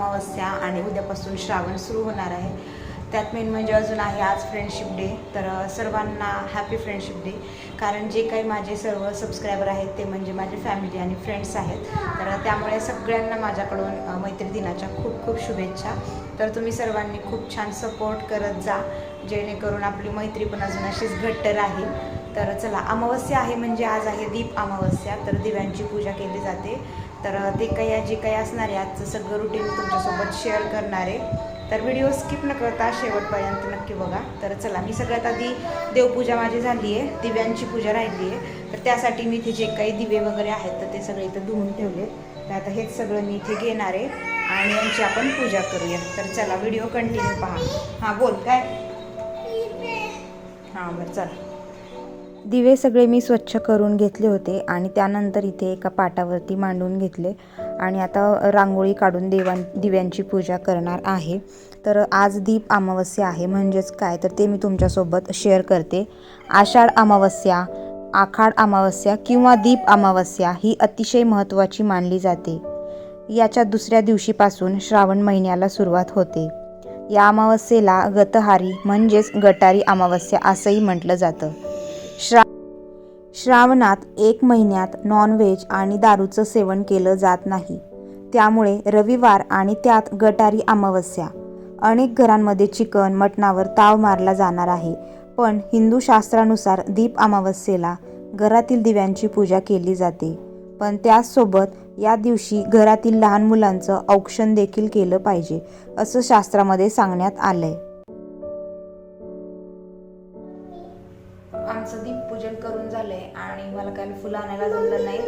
अमावस्या आणि उद्यापासून श्रावण सुरू होणार आहे. त्यात मेन म्हणजे अजून आहे आज फ्रेंडशिप डे तर सर्वांना हॅपी फ्रेंडशिप डे कारण जे काही माझे सर्व सबस्क्रायबर आहेत ते म्हणजे माझे फॅमिली आणि फ्रेंड्स आहेत. तर त्यामुळे सगळ्यांना माझ्याकडून मैत्री दिनाच्या खूप खूप शुभेच्छा. तर तुम्ही सर्वांनी खूप छान सपोर्ट करत जा. जेणेकरून आपली मैत्री पण अजून अशीच घट्ट राहील. तर चला अमावस्या आहे म्हणजे आज आहे दीप अमावस्या तर दिव्यांची पूजा केली जाते. तर ते काही जे काही असणार आहे आजचं सगळं रुटीन तुमच्यासोबत शेअर करणार आहे. तर व्हिडिओ स्किप न करता शेवटपर्यंत नक्की बघा. तर चला मी सगळ्यात आधी देवपूजा माझी झाली आहे दिव्यांची पूजा राहिली आहे. तर त्यासाठी मी इथे जे काही दिवे वगैरे आहेत तर ते सगळे इथं धुवून ठेवले. तर आता हेच सगळं मी इथे घेणार आहे आणि यांची आपण पूजा करूया. तर चला व्हिडिओ कंटिन्यू पहा. हां बोल काय? हां बरं चला. दिवे सगळे मी स्वच्छ करून घेतले होते आणि त्यानंतर इथे एका पाटावरती मांडून घेतले. आणि आता रांगोळी काढून देवां दिव्यांची पूजा करणार आहे. तर आज दीप अमावस्या आहे म्हणजेच काय? तर ते मी तुमच्यासोबत शेअर करते. आषाढ अमावस्या आखाड अमावस्या किंवा दीप अमावस्या ही अतिशय महत्त्वाची मानली जाते. याच्या दुसऱ्या दिवशीपासून श्रावण महिन्याला सुरुवात होते. या अमावस्येला गतहारी म्हणजेच गटारी अमावस्या असंही म्हटलं जातं. श्रावणात एक महिन्यात नॉनव्हेज आणि दारूचं सेवन केलं जात नाही. त्यामुळे रविवार आणि त्यात गटारी अमावस्या. अनेक घरांमध्ये चिकन मटणावर ताव मारला जाणार आहे. पण हिंदू शास्त्रानुसार दीप अमावस्येला घरातील दिव्यांची पूजा केली जाते. पण त्याचसोबत या दिवशी घरातील लहान मुलांचं औक्षण देखील केलं पाहिजे असं शास्त्रामध्ये सांगण्यात आलं आहे आणायला जमलं नाही.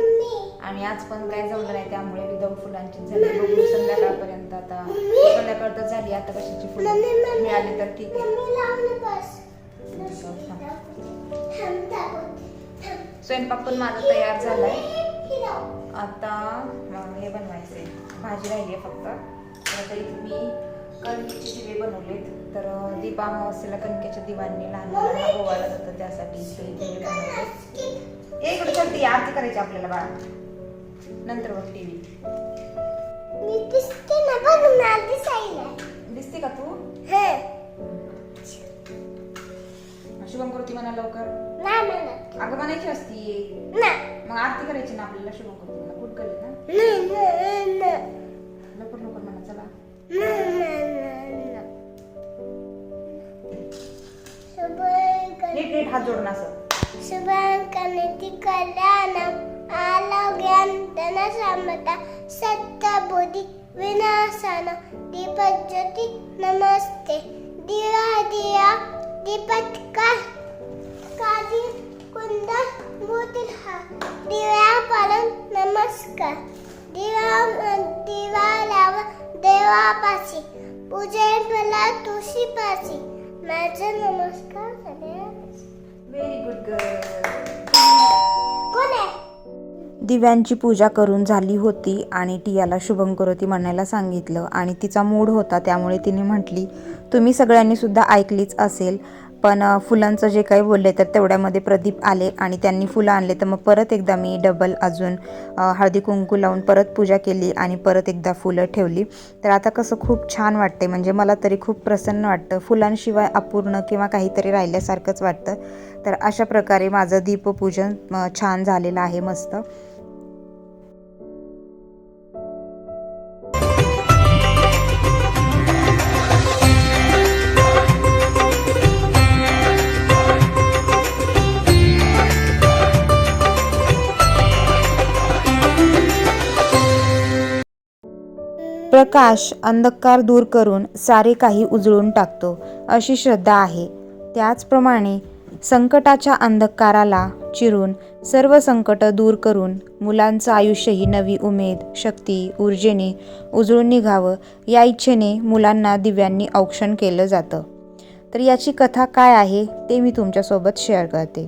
आणि आज पण काय जमलं नाही त्यामुळे दोन फुलांची झाली. बघू संध्याकाळपर्यंत आता संध्याकाळ तर झाली आता कशाची फुलं मिळाली तर ठीक आहे. स्वयंपाक पण माझा तयार झालाय. आता हे हे बनवायचंय. भाजी राहिली आहे फक्त. तर आता इथे मी कणकेचे दिवे बनवलेत. तर दीपा दीप अमावस्येला कणकेच्या दिवांनी लहान मुलांना गोवायला जातं त्यासाठी इथे दिवे बनवले ए इकडे चलती आरती करायची आपल्याला बाळा. नंतर बघ टीव्ही. मी दिसते ना बघ ना दिसायला. दिसते का तू? हे. शुभम करोती म्हणा लवकर. अगं म्हणायची असती मग आरती करायची ना आपल्याला शुभम करोती म्हणा. कुठ करेल ना? लवकर लवकर म्हणा चला. नीट नीट हात जोडून असं. शुभंकरती कल्याण आरोग्यान धनसंपदा सत्तबुद्धी विनाशन दीपज्योती नमस्ते। दिया दिया दीपत का कादी कुंद मोतील हा दिव्या पालन नमस्कार। दिवा दिवा लाव देवापाशी पूजेन मला तुळशीपाशी माझा नमस्कार सगळ्यांना। व्हेरी गुड गर्ल कोण आहे? दिव्यांची पूजा करून झाली होती आणि टियाला शुभंकरोती म्हणायला सांगितलं आणि तिचा मूड होता त्यामुळे तिने म्हटली तुम्ही सगळ्यांनी सुद्धा ऐकलीच असेल. पण फुलांचं जे काही बोलले तर तेवढ्यामध्ये प्रदीप आले आणि त्यांनी फुलं आणले. तर मग परत एकदा मी डबल अजून हळदी कुंकू लावून परत पूजा केली आणि परत एकदा फुलं ठेवली. तर आता कसं खूप छान वाटते म्हणजे मला तरी खूप प्रसन्न वाटतं. फुलांशिवाय अपूर्ण किंवा काहीतरी राहिल्यासारखंच वाटतं. तर अशा प्रकारे माझं दीपपूजन छान झालेलं आहे मस्त. प्रकाश अंधकार दूर करून सारे काही उजळून टाकतो अशी श्रद्धा आहे. त्याचप्रमाणे संकटाच्या अंधकाराला चिरून सर्व संकट दूर करून मुलांचं आयुष्यही नवी उमेद शक्ती ऊर्जेने उजळून निघावं या इच्छेने मुलांना दिव्यांनी औक्षण केलं जातं. तर याची कथा काय आहे ते मी तुमच्यासोबत शेअर करते.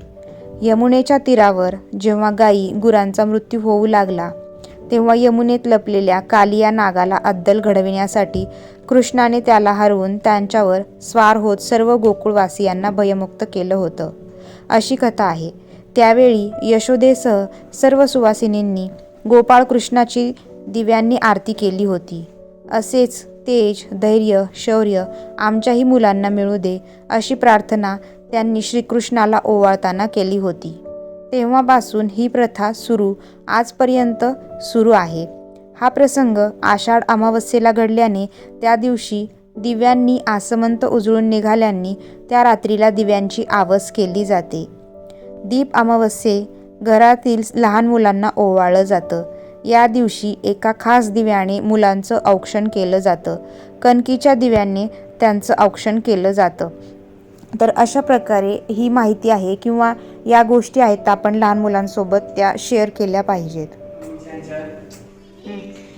यमुनेच्या तीरावर जेव्हा गायी गुरांचा मृत्यू होऊ लागला तेव्हा यमुनेत लपलेल्या कालिया नागाला अद्दल घडविण्यासाठी कृष्णाने त्याला हरवून त्यांच्यावर स्वार होत सर्व गोकुळवासियांना भयमुक्त केलं होतं. अशी कथा आहे. त्यावेळी यशोदेसह सर्व सुवासिनींनी गोपाळ कृष्णाची दिव्यांनी आरती केली होती. असेच तेज धैर्य शौर्य आमच्याही मुलांना मिळू दे अशी प्रार्थना त्यांनी श्रीकृष्णाला ओवाळताना केली होती. तेव्हापासून ही प्रथा सुरू आजपर्यंत सुरू आहे. हा प्रसंग आषाढ अमावस्येला घडल्याने त्या दिवशी दिव्यांनी आसमंत उजळून निघाल्यांनी त्या रात्रीला दिव्यांची आवस केली जाते. दीप अमावस्ये घरातील लहान मुलांना ओवाळलं जातं. या दिवशी एका खास दिव्याने मुलांचं औक्षण केलं जातं. कणकीच्या दिव्याने त्यांचं औक्षण केलं जातं. तर अशा प्रकारे ही माहिती आहे किंवा या गोष्टी आहेत आपण लहान मुलांसोबत त्या शेअर केल्या पाहिजेत.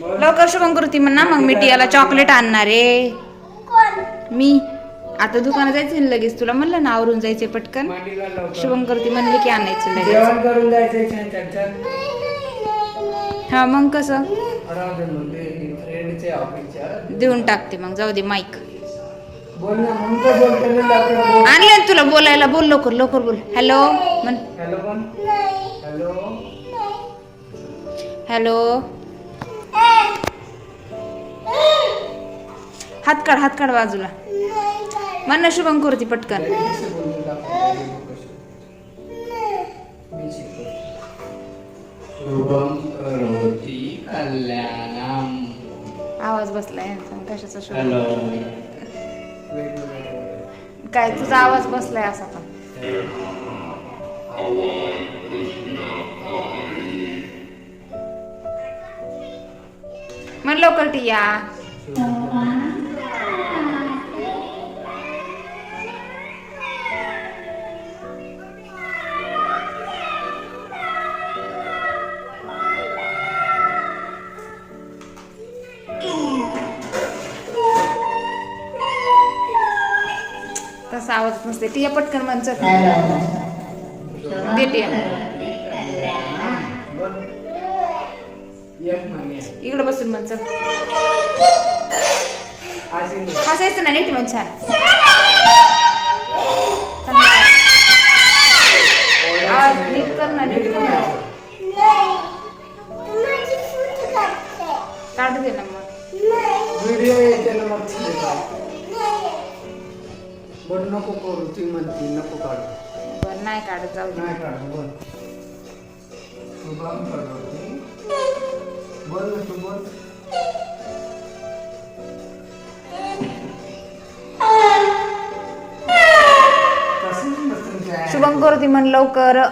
लवकर शुभंकृती म्हण ना मग मी टियाला चॉकलेट आणणार आहे. मी आता दुकानात जायचं ना लगेच तुला म्हणलं ना आवरून जायचे पटकन. लवकर शुभंकृती म्हणली की आणायचं लगेच. जेवण करून जायचं छान छान छान हा मग कसं? फ्रेंडचे ऑफिसच्या देऊन टाकते मग जाऊ दे माईक आणलं ना तुला बोलायला बोल लवकर लवकर बोल. हॅलो म्हण. हॅलो कोण हॅलो हॅलो हात काढ हात काढ बाजूला. म्हण ना शुभंकृती पटकन. कशी बोलतो दाखव मी शिकवतो शुभम करोती कल्याणम. आवाज बसलाय यांचा, कशाचा शुभ काय तुझा आवाज बसलाय असा पण म्हण लवकर टिया तसा आवाज नसते टिया पटकन म्हण चल दे टिया बोल एक महिने इकडे बसून म्हण चल असे नाही. हसायचं ना नीट म्हण छान आवाज नीट कर ना नीट कर ना. काढू दे ना मग व्हिडिओ येते ना मग बोल नको करू ती म्हणती नको काढू. बरं नाही काढत जाऊ दे. नाही काढू बोल शुभम बोल ना तू बोल. तसंच नसतं काय. शुभम करू म्हण लवकर.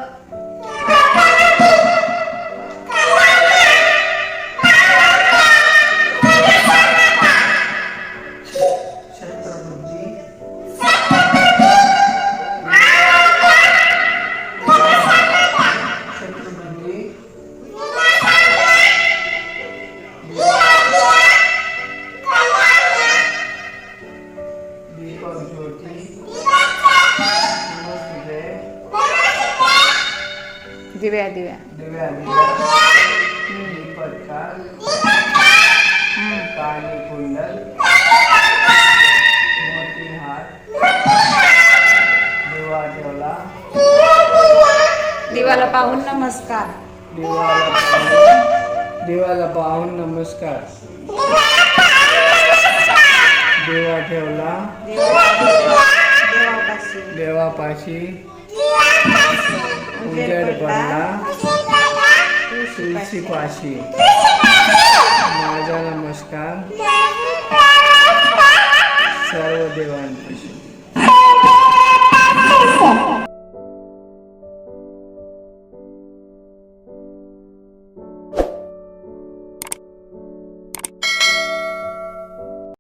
दिव्या दिव्या. दिव्या काली कुंडल मोती दिवा ठेवला दिवाला पाहून नमस्कार. दिवाला पाहून दिवाला पाहून नमस्कार. देवा ठेवला. देवापाशी. देवापाशी. उजेड पडला तुळशी पाशी माझा नमस्कार सर्व देवांपाशी